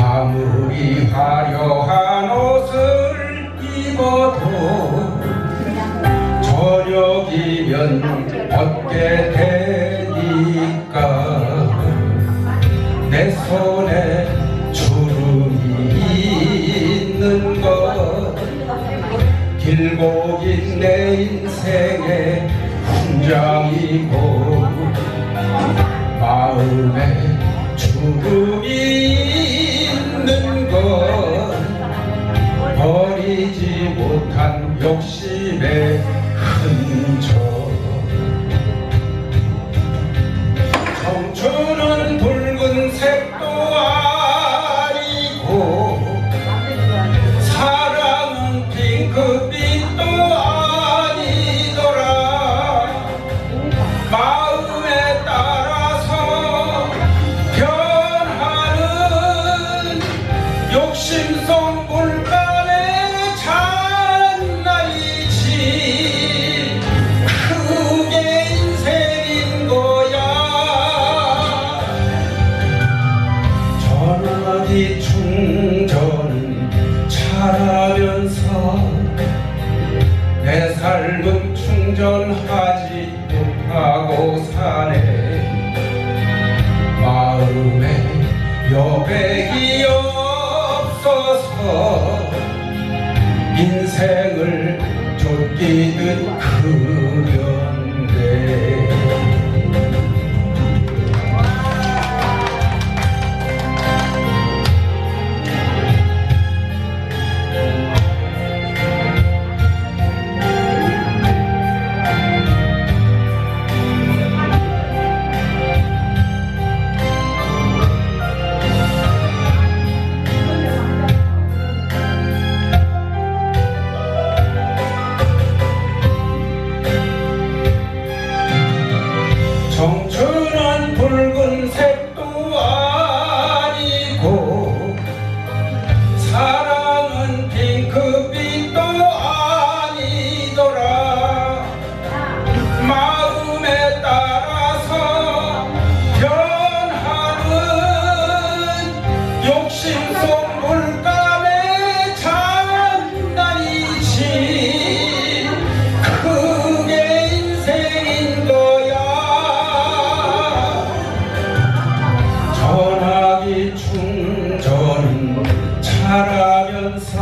아무리 화려한 옷을 입어도 저녁이면 벗게 되니까 내 손에 주름이 있는 것. 길고 긴 내 인생의 훈장이고 마음에 주름이 여백이 없어서 인생을 쫓기듯 그 물감에 장난이지 그게 인생인 거야 전화기 충전은 잘하면서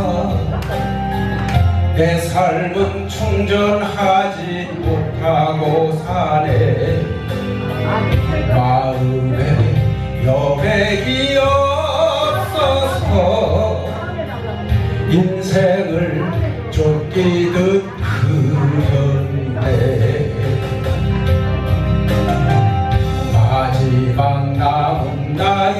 내 삶은 충전하지 못하고 사네. 마음에 여백이 없 인생을 쫓기듯 그렸네. 마지막 남은 날